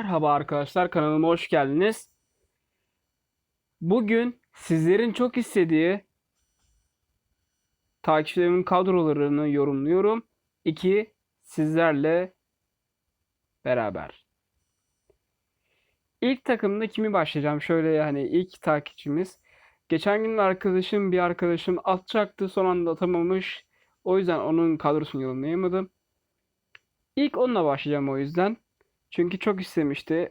Merhaba arkadaşlar kanalıma hoş geldiniz. Bugün sizlerin çok istediği takipçilerimin kadrolarını yorumluyorum. İki sizlerle beraber. İlk takımda kimi başlayacağım? Şöyle hani ilk takipçimiz. Geçen gün arkadaşım bir arkadaşım atacaktı son anda atamamış. O yüzden onun kadrosunu yorumlayamadım. İlk onunla başlayacağım o yüzden. Çünkü çok istemişti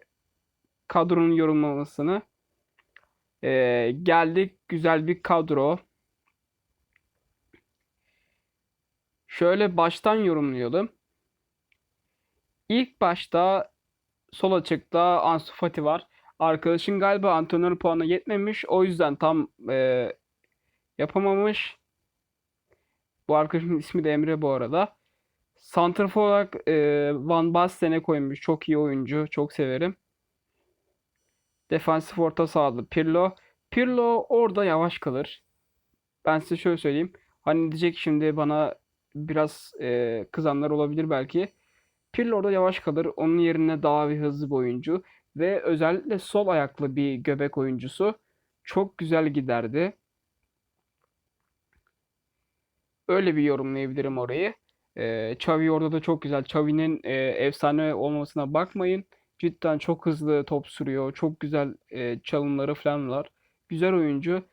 kadronun yorumlamasını. Ee, geldik güzel bir kadro. Şöyle baştan yorumlayalım. İlk başta sol açıkta Ansu Fati var. Arkadaşın galiba antrenör puanı yetmemiş. O yüzden tam e, yapamamış. Bu arkadaşımın ismi de Emre bu arada. Santrafor olarak e, Van Basten'e koymuş. Çok iyi oyuncu. Çok severim. Defansif orta sahalı Pirlo. Pirlo orada yavaş kalır. Ben size şöyle söyleyeyim. Hani diyecek şimdi bana biraz e, kızanlar olabilir belki. Pirlo orada yavaş kalır. Onun yerine daha bir hızlı bir oyuncu. Ve özellikle sol ayaklı bir göbek oyuncusu. Çok güzel giderdi. Öyle bir yorumlayabilirim orayı. Xavi orada da çok güzel. Xavi'nin e, efsane olmasına bakmayın. Cidden çok hızlı top sürüyor. Çok güzel e, çalımları falan var. Güzel oyuncu.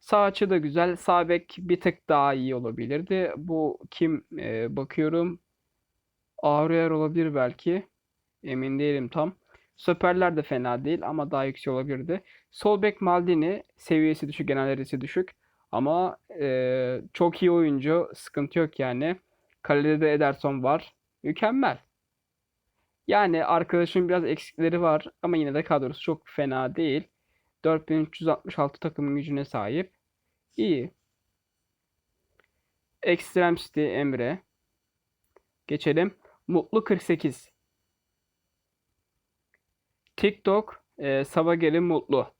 Sağ açı da güzel. Sağ bek bir tık daha iyi olabilirdi. Bu kim e, bakıyorum. Aurier olabilir belki. Emin değilim tam. Stoperler de fena değil ama daha yüksek olabilirdi. Sol bek Maldini seviyesi düşük, genel düşük. Ama e, çok iyi oyuncu. Sıkıntı yok yani. Kalede de Ederson var. Mükemmel. Yani arkadaşın biraz eksikleri var ama yine de kadrosu çok fena değil. 4366 takım gücüne sahip. İyi. Extreme City Emre. Geçelim. Mutlu 48. TikTok e, Sabageli Mutlu.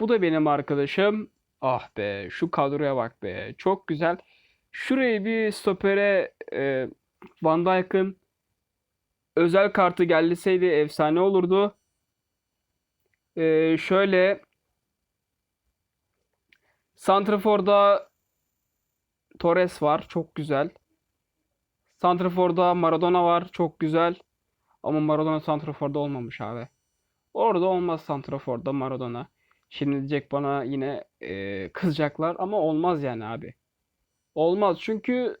Bu da benim arkadaşım. Ah be şu kadroya bak be. Çok güzel. Şurayı bir stopere e, Van Dijk'ın özel kartı gelseydi efsane olurdu. E, şöyle Santrafor'da Torres var. Çok güzel. Santrafor'da Maradona var. Çok güzel. Ama Maradona Santrafor'da olmamış abi. Orada olmaz Santrafor'da Maradona. Şimdi diyecek bana yine e, kızacaklar ama olmaz yani abi. Olmaz çünkü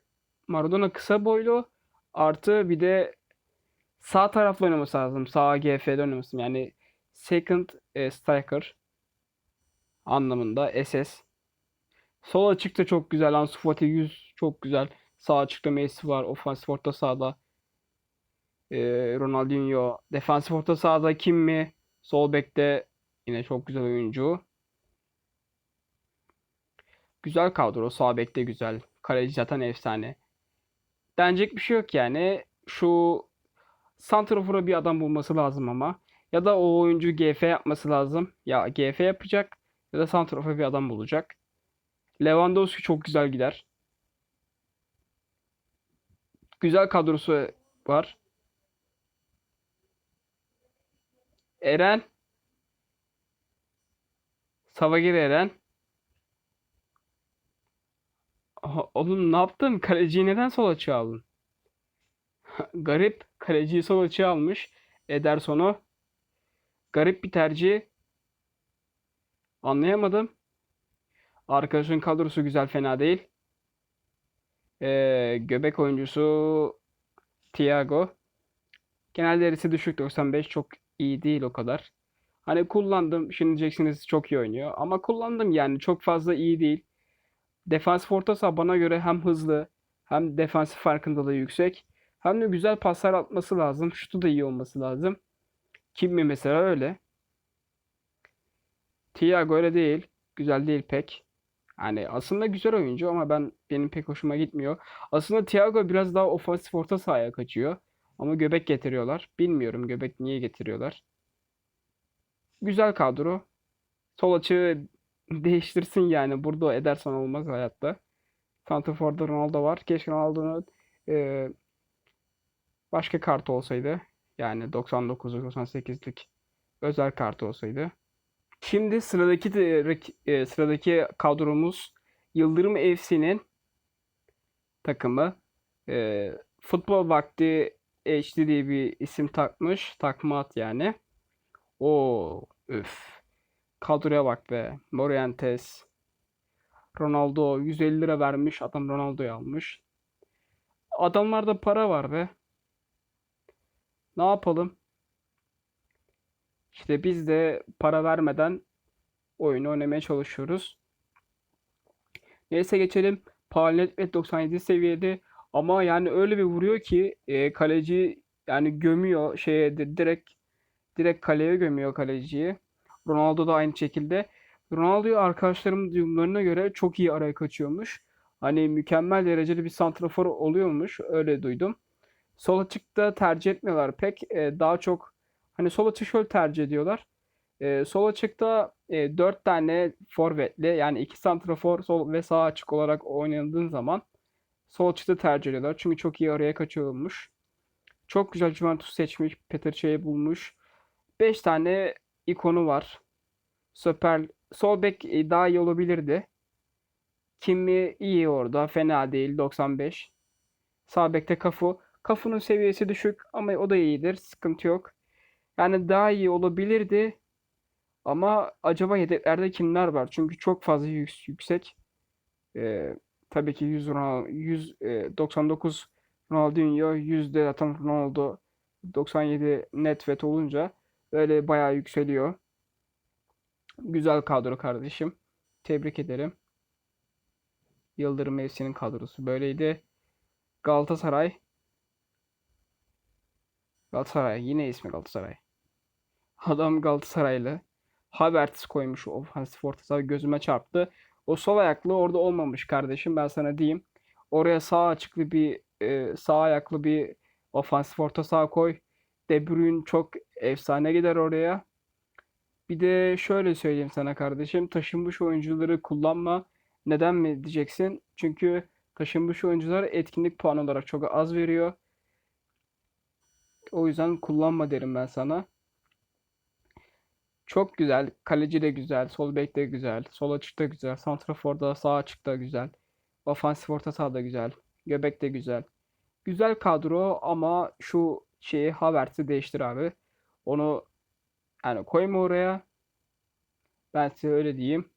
Maradona kısa boylu artı bir de sağ tarafta oynaması lazım. Sağ GF'de oynaması yani second e, striker anlamında SS. Sol açıkta çok güzel. Ansu Fati 100 çok güzel. Sağ açıkta Messi var. Ofansif orta sahada e, Ronaldinho. Defansif orta sahada kim mi? Sol bekte yine çok güzel oyuncu. Güzel kadro. Sağ bekte güzel. Kaleci zaten efsane. Denecek bir şey yok yani. Şu Santrafor'a bir adam bulması lazım ama. Ya da o oyuncu GF yapması lazım. Ya GF yapacak ya da Santrafor'a bir adam bulacak. Lewandowski çok güzel gider. Güzel kadrosu var. Eren. Savagir Eren. Oğlum ne yaptın? Kaleciyi neden sol açığa aldın? Garip. Kaleciyi sol açığa almış. Ederson'u. Garip bir tercih. Anlayamadım. Arkadaşın kadrosu güzel fena değil. Ee, göbek oyuncusu Thiago. Genel derisi düşük 95 çok iyi değil o kadar. Hani kullandım. Şimdi diyeceksiniz çok iyi oynuyor. Ama kullandım yani çok fazla iyi değil. Defansif orta saha bana göre hem hızlı hem defansif farkındalığı yüksek. Hem de güzel paslar atması lazım. Şutu da iyi olması lazım. Kim mi mesela öyle. Thiago öyle değil. Güzel değil pek. Yani aslında güzel oyuncu ama ben benim pek hoşuma gitmiyor. Aslında Thiago biraz daha ofansif orta sahaya kaçıyor. Ama göbek getiriyorlar. Bilmiyorum göbek niye getiriyorlar. Güzel kadro. Sol açığı değiştirsin yani. Burada Ederson olmaz hayatta. Santrafor'da Ronaldo var. Keşke Ronaldo'nun e, başka kart olsaydı. Yani 99'luk 98'lik özel kartı olsaydı. Şimdi sıradaki de- e, sıradaki kadromuz Yıldırım FC'nin takımı. E, futbol vakti HD diye bir isim takmış. Takma at yani. O üf. Kadroya bak be. Morientes. Ronaldo 150 lira vermiş. Adam Ronaldo'yu almış. Adamlarda para var be. Ne yapalım? İşte biz de para vermeden oyunu oynamaya çalışıyoruz. Neyse geçelim. Ve 97 seviyede ama yani öyle bir vuruyor ki e, kaleci yani gömüyor şeye direkt direkt kaleye gömüyor kaleciyi. Ronaldo da aynı şekilde. Ronaldo arkadaşlarımın yorumlarına göre çok iyi araya kaçıyormuş. Hani mükemmel derecede bir santrafor oluyormuş. Öyle duydum. Sol açıkta tercih etmiyorlar pek. E, daha çok hani sol açık şöyle tercih ediyorlar. E, sol açıkta e, 4 tane forvetli yani 2 santrafor sol ve sağ açık olarak oynadığın zaman sol açıkta tercih ediyorlar. Çünkü çok iyi araya kaçıyormuş. Çok güzel Juventus seçmiş. Peter Çey'i bulmuş. 5 tane ikonu var. Süper. Sol bek e, daha iyi olabilirdi. Kimi iyi orada. Fena değil. 95. Sağ bekte Cafu. Cafu'nun seviyesi düşük ama o da iyidir. Sıkıntı yok. Yani daha iyi olabilirdi. Ama acaba yedeklerde kimler var? Çünkü çok fazla yük- yüksek. Ee, tabii ki 100 Ronaldo, 100 e, 99 Ronaldinho, 100 de zaten Ronaldo 97 net olunca öyle bayağı yükseliyor. Güzel kadro kardeşim. Tebrik ederim. Yıldırım FC'nin kadrosu böyleydi. Galatasaray. Galatasaray. Yine ismi Galatasaray. Adam Galatasaraylı. Havertz koymuş ofansif orta saha gözüme çarptı. O sol ayaklı orada olmamış kardeşim ben sana diyeyim. Oraya sağ açıklı bir e, sağ ayaklı bir ofansif orta saha koy. De Bruyne çok efsane gider oraya. Bir de şöyle söyleyeyim sana kardeşim. Taşınmış oyuncuları kullanma. Neden mi diyeceksin? Çünkü taşınmış oyuncular etkinlik puanı olarak çok az veriyor. O yüzden kullanma derim ben sana. Çok güzel. Kaleci de güzel. Sol bek de güzel. Sol açık da güzel. Santrafor'da sağ açık da güzel. Ofansif orta saha da güzel. Göbek de güzel. Güzel kadro ama şu şeyi Havertz'i değiştir abi. Onu yani koyma oraya. Ben size öyle diyeyim.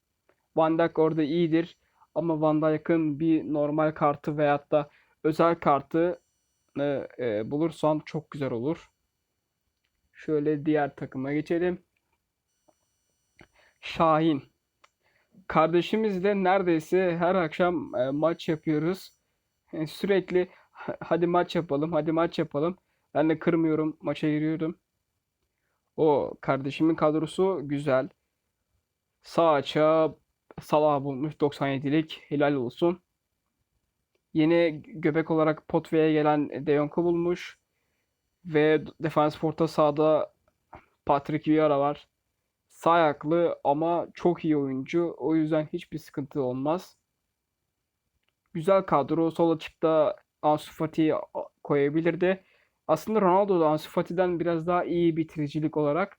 Van Dijk orada iyidir. Ama Van Dijk'ın bir normal kartı veyahut da özel kartı e, bulursan çok güzel olur. Şöyle diğer takıma geçelim. Şahin. Kardeşimizle neredeyse her akşam e, maç yapıyoruz. E, sürekli "Ha- hadi maç yapalım, hadi maç yapalım. Ben de kırmıyorum, maça giriyorum. O kardeşimin kadrosu güzel. Sağ açığa Salah bulmuş 97'lik. Helal olsun. Yeni göbek olarak Potve'ye gelen De Jong'u bulmuş. Ve defans orta sahada Patrick Vieira var. Sağ ayaklı ama çok iyi oyuncu. O yüzden hiçbir sıkıntı olmaz. Güzel kadro. Sol açıkta Ansu Fati'yi koyabilirdi. Aslında Ronaldo da Ansu Fati'den biraz daha iyi bitiricilik olarak.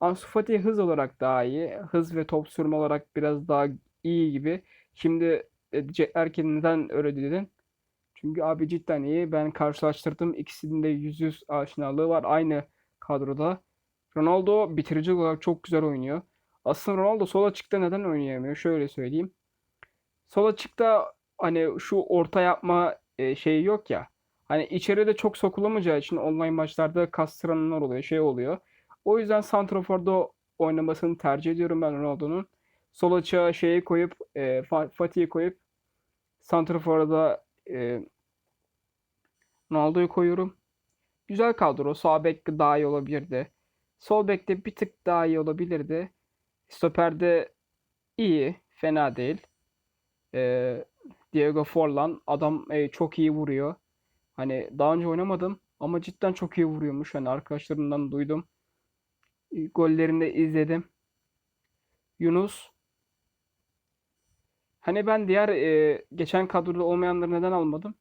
Ansu Fati hız olarak daha iyi. Hız ve top sürme olarak biraz daha iyi gibi. Şimdi diyecekler ki neden öyle dedin? Çünkü abi cidden iyi. Ben karşılaştırdım. İkisinin de yüz yüz aşinalığı var. Aynı kadroda. Ronaldo bitirici olarak çok güzel oynuyor. Aslında Ronaldo sol açıkta neden oynayamıyor? Şöyle söyleyeyim. Sol açıkta hani şu orta yapma e, şeyi yok ya. Hani içeride çok sokulamayacağı için online maçlarda kastıranlar oluyor, şey oluyor. O yüzden santraforda oynamasını tercih ediyorum ben Ronaldo'nun. Sol açığa şeyi koyup e, Fa- Fatih'i koyup santraforda e, Ronaldo'yu koyuyorum. Güzel kadro. Sağ bek daha iyi olabilirdi. Sol bekte bir tık daha iyi olabilirdi. Stoper'de iyi. Fena değil. Ee, Diego Forlan adam e, çok iyi vuruyor. Hani daha önce oynamadım ama cidden çok iyi vuruyormuş. Hani arkadaşlarımdan duydum. E, Gollerini izledim. Yunus. Hani ben diğer e, geçen kadroda olmayanları neden almadım?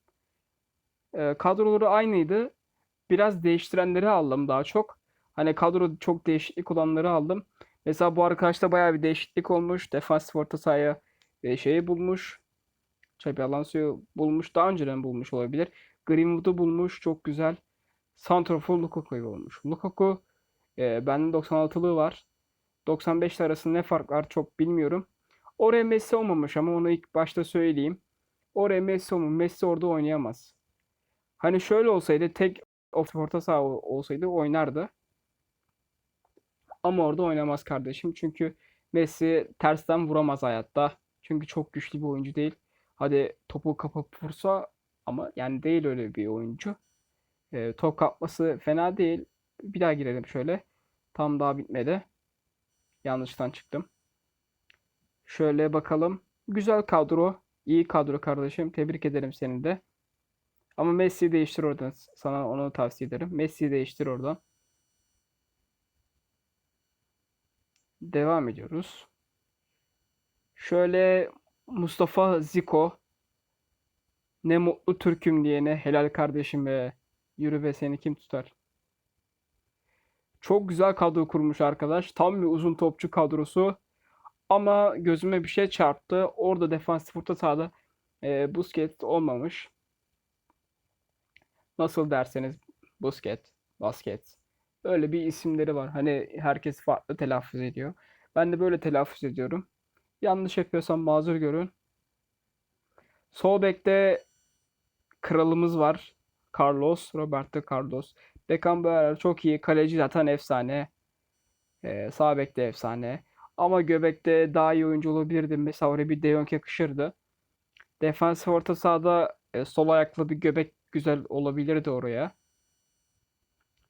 E, kadroları aynıydı. biraz değiştirenleri aldım daha çok. Hani kadro çok değişiklik olanları aldım. Mesela bu arkadaşta bayağı bir değişiklik olmuş. Defansif orta sahaya e, şeyi bulmuş. Xabi Alonso'yu bulmuş. Daha önceden bulmuş olabilir. Greenwood'u bulmuş. Çok güzel. Santrafor Lukaku'yu bulmuş. Lukaku e, bende 96'lığı var. 95 arasında ne fark var çok bilmiyorum. Oraya Messi olmamış ama onu ilk başta söyleyeyim. Oraya Messi olmamış. Messi orada oynayamaz. Hani şöyle olsaydı tek orta saha olsaydı oynardı. Ama orada oynamaz kardeşim. Çünkü Messi tersten vuramaz hayatta. Çünkü çok güçlü bir oyuncu değil. Hadi topu kapıp vursa ama yani değil öyle bir oyuncu. E, top kapması fena değil. Bir daha girelim şöyle. Tam daha bitmedi. Yanlıştan çıktım. Şöyle bakalım. Güzel kadro. İyi kadro kardeşim. Tebrik ederim seni de. Ama Messi'yi değiştir oradan. Sana onu tavsiye ederim. Messi'yi değiştir oradan. Devam ediyoruz. Şöyle Mustafa Ziko. Ne mutlu Türk'üm diyene helal kardeşim be. Yürü be seni kim tutar? Çok güzel kadro kurmuş arkadaş. Tam bir uzun topçu kadrosu. Ama gözüme bir şey çarptı. Orada defansif orta sahada e, Busquets olmamış. Nasıl derseniz Busquets, Busquets. Öyle bir isimleri var. Hani herkes farklı telaffuz ediyor. Ben de böyle telaffuz ediyorum. Yanlış yapıyorsam mazur görün. Sol bekte kralımız var. Carlos, Roberto Carlos. Beckenbauer çok iyi. Kaleci zaten efsane. Ee, sağ bekte efsane. Ama göbekte daha iyi oyuncu olabilirdi. Mesela oraya bir De Jong yakışırdı. Defans orta sahada e, sol ayaklı bir göbek güzel olabilirdi oraya.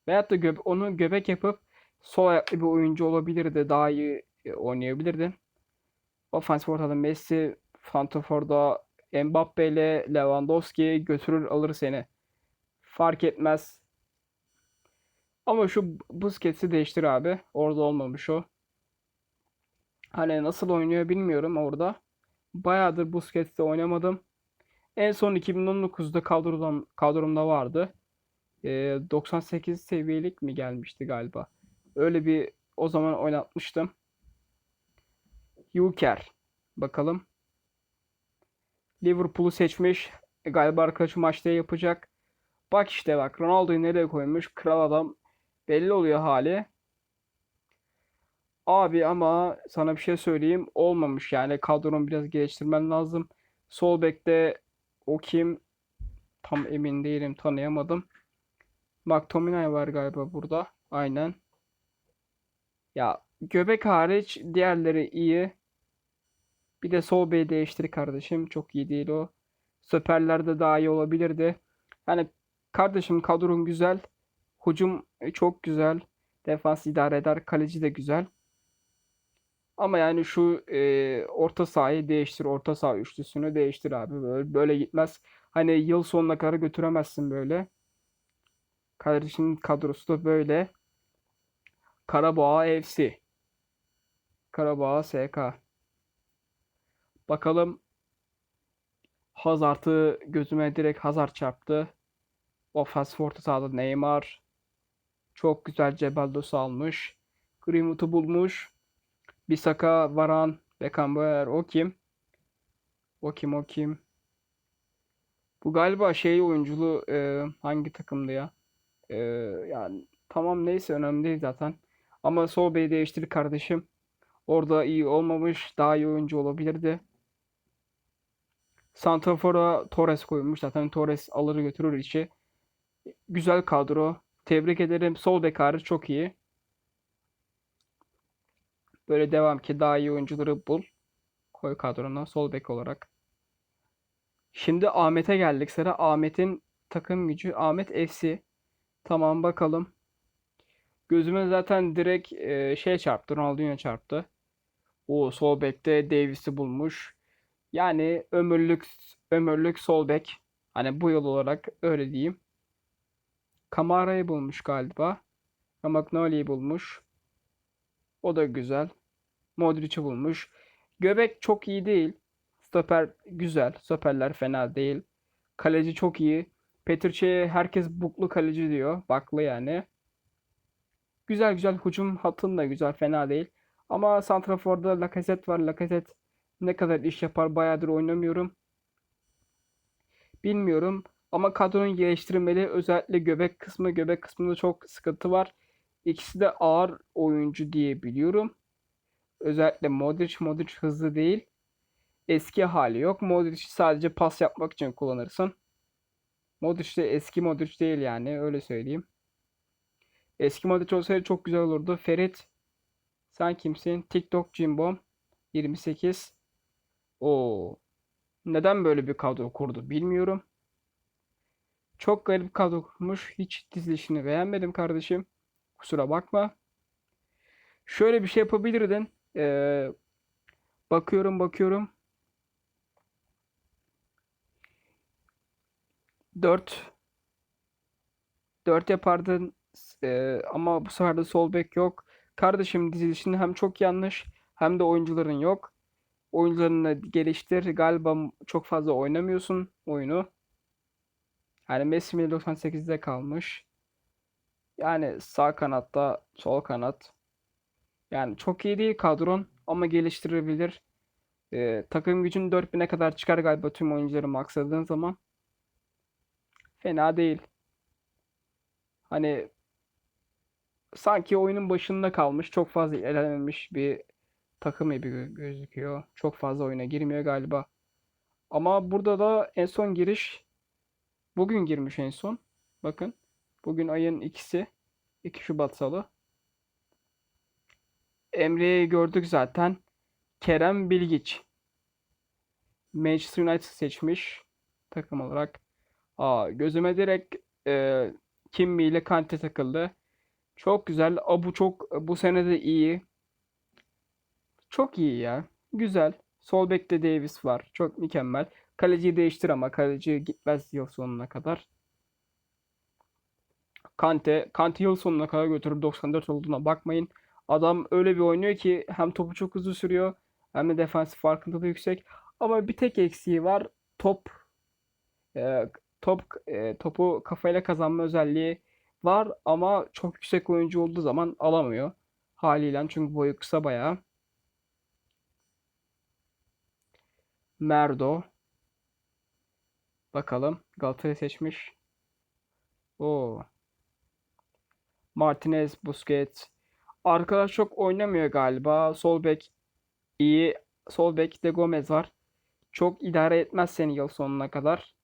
Veyahut da göbe onu göbek yapıp sol ayaklı bir oyuncu olabilirdi. Daha iyi e, oynayabilirdi. Ofans ortada Messi, Santrafor'da Mbappe ile Lewandowski götürür alır seni. Fark etmez. Ama şu Busquets'i değiştir abi. Orada olmamış o. Hani nasıl oynuyor bilmiyorum orada. Bayağıdır Busquets'te oynamadım. En son 2019'da kadrodan, kadromda vardı. E, 98 seviyelik mi gelmişti galiba. Öyle bir o zaman oynatmıştım. Yuker. Bakalım. Liverpool'u seçmiş. E, galiba arkadaşı maçta yapacak. Bak işte bak Ronaldo'yu nereye koymuş? Kral adam. Belli oluyor hali. Abi ama sana bir şey söyleyeyim. Olmamış yani. Kadronu biraz geliştirmen lazım. Sol bekte o kim? Tam emin değilim. Tanıyamadım. McTominay var galiba burada. Aynen. Ya göbek hariç diğerleri iyi. Bir de sol beyi değiştir kardeşim. Çok iyi değil o. Stoperlerde daha iyi olabilirdi. Yani kardeşim kadron güzel. Hücum çok güzel. Defans idare eder. Kaleci de güzel. Ama yani şu e, orta sahayı değiştir. Orta saha üçlüsünü değiştir abi. Böyle, böyle gitmez. Hani yıl sonuna kadar götüremezsin böyle. Kardeşimin kadrosu da böyle. Karabağ FC. Karabağ SK. Bakalım Hazard'ı gözüme direkt Hazard çarptı. Ofans orta sahada Neymar. Çok güzel Cebaldos'u almış. Greenwood'u bulmuş. Bisaka, Varan, Beckenbauer o kim? O kim o kim? Bu galiba şey oyunculuğu e, hangi takımdı ya? E, yani tamam neyse önemli değil zaten. Ama sol değiştir kardeşim. Orada iyi olmamış. Daha iyi oyuncu olabilirdi. Santrafor'a Torres koymuş. Zaten Torres alır götürür işi. Güzel kadro. Tebrik ederim. Sol bek hariç çok iyi. Böyle devam ki daha iyi oyuncuları bul. Koy kadrona sol bek olarak. Şimdi Ahmet'e geldik sıra. Ahmet'in takım gücü Ahmet FC. Tamam bakalım. Gözüme zaten direkt e, şey çarptı. Ronaldinho çarptı. O sol bekte Davis'i bulmuş. Yani ömürlük ömürlük sol bek. Hani bu yıl olarak öyle diyeyim. Kamara'yı bulmuş galiba. Ramagnoli'yi bulmuş. O da güzel. Modric'i bulmuş. Göbek çok iyi değil. Stoper güzel. Stoperler fena değil. Kaleci çok iyi. Petr Cech'e herkes buklu kaleci diyor. Baklı yani. Güzel güzel hücum hattın da güzel fena değil. Ama santraforda Lacazette var. Lacazette ne kadar iş yapar bayağıdır oynamıyorum. Bilmiyorum. Ama kadronun geliştirmeli. Özellikle göbek kısmı. Göbek kısmında çok sıkıntı var. İkisi de ağır oyuncu diye biliyorum. Özellikle Modric. Modric hızlı değil. Eski hali yok. Modric sadece pas yapmak için kullanırsın. Modric de eski Modric değil yani. Öyle söyleyeyim. Eski Modric olsaydı çok güzel olurdu. Ferit sen kimsin? TikTok Cimbom 28. O neden böyle bir kadro kurdu bilmiyorum. Çok garip bir kadro kurmuş. Hiç dizilişini beğenmedim kardeşim. Kusura bakma. Şöyle bir şey yapabilirdin. Ee, bakıyorum bakıyorum. 4 4 yapardın Ee, ama bu sefer de sol bek yok. Kardeşim dizilişin hem çok yanlış hem de oyuncuların yok. Oyuncularını geliştir. Galiba çok fazla oynamıyorsun oyunu. Yani Messi bile 98'de kalmış. Yani sağ kanatta, sol kanat. Yani çok iyi değil kadron ama geliştirebilir. Ee, takım gücün 4000'e kadar çıkar galiba tüm oyuncuları maksadığın zaman. Fena değil. Hani sanki oyunun başında kalmış, çok fazla ilerlememiş bir takım gö- gözüküyor. Çok fazla oyuna girmiyor galiba. Ama burada da en son giriş bugün girmiş en son. Bakın. Bugün ayın ikisi. 2 Şubat Salı. Emre'yi gördük zaten. Kerem Bilgiç. Manchester United seçmiş takım olarak. Aa, gözüme direkt e, Kimmi ile Kante takıldı. Çok güzel. Abu çok bu sene de iyi. Çok iyi ya. Güzel. Sol bekte Davis var. Çok mükemmel. Kaleciyi değiştir ama kaleci gitmez yıl sonuna kadar. Kante, Kante yıl sonuna kadar götürür 94 olduğuna bakmayın. Adam öyle bir oynuyor ki hem topu çok hızlı sürüyor hem de defansif farkındalığı yüksek. Ama bir tek eksiği var. Top e, top e, topu kafayla kazanma özelliği var ama çok yüksek oyuncu olduğu zaman alamıyor. Haliyle çünkü boyu kısa bayağı. Merdo. Bakalım. Galatasaray'ı seçmiş. O. Martinez, Busquets. Arkadaş çok oynamıyor galiba. Sol bek iyi. Sol bekte Gomez var. Çok idare etmez seni yıl sonuna kadar.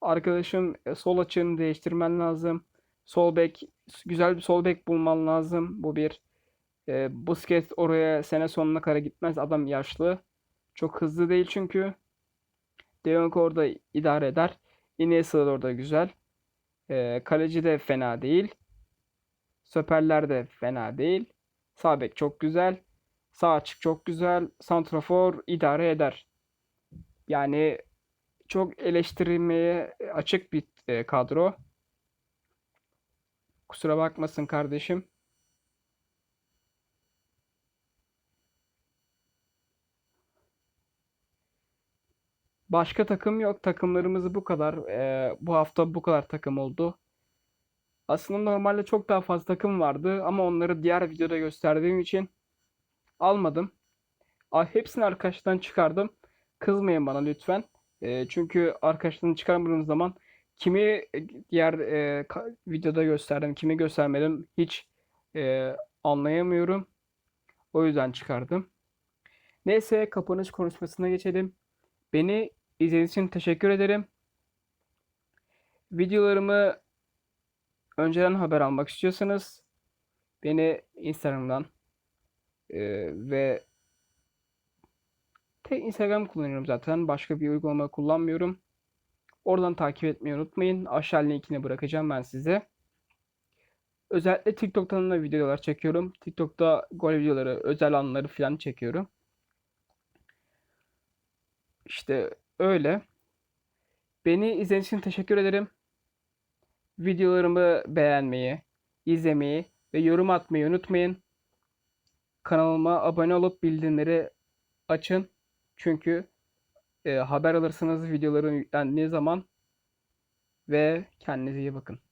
Arkadaşım e, sol açığını değiştirmen lazım. Sol bek güzel bir sol bek bulman lazım. Bu bir. E, Busquets oraya sene sonuna kadar gitmez. Adam yaşlı. Çok hızlı değil çünkü. De Jong orada idare eder. Iniesta da orada güzel. E, kaleci de fena değil. Stoperler de fena değil. Sağ bek çok güzel. Sağ açık çok güzel. Santrafor idare eder. Yani çok eleştirilmeye açık bir e, kadro. Kusura bakmasın kardeşim. Başka takım yok. Takımlarımız bu kadar. Ee, bu hafta bu kadar takım oldu. Aslında normalde çok daha fazla takım vardı ama onları diğer videoda gösterdiğim için almadım. Hepsini arkadaştan çıkardım. Kızmayın bana lütfen. Ee, çünkü arkadaştan çıkarmadığım zaman kimi e, diğer e, videoda gösterdim, kimi göstermedim hiç e, anlayamıyorum. O yüzden çıkardım. Neyse kapanış konuşmasına geçelim. Beni izlediğiniz için teşekkür ederim. Videolarımı önceden haber almak istiyorsanız beni Instagram'dan e, ve tek Instagram kullanıyorum zaten. Başka bir uygulama kullanmıyorum. Oradan takip etmeyi unutmayın. Aşağı linkini bırakacağım ben size. Özellikle TikTok'tan da videolar çekiyorum. TikTok'ta gol videoları, özel anları falan çekiyorum. İşte öyle. Beni izlediğiniz için teşekkür ederim. Videolarımı beğenmeyi, izlemeyi ve yorum atmayı unutmayın. Kanalıma abone olup bildirimleri açın. Çünkü e, haber alırsınız videoların yüklendiği zaman. ve kendinize iyi bakın.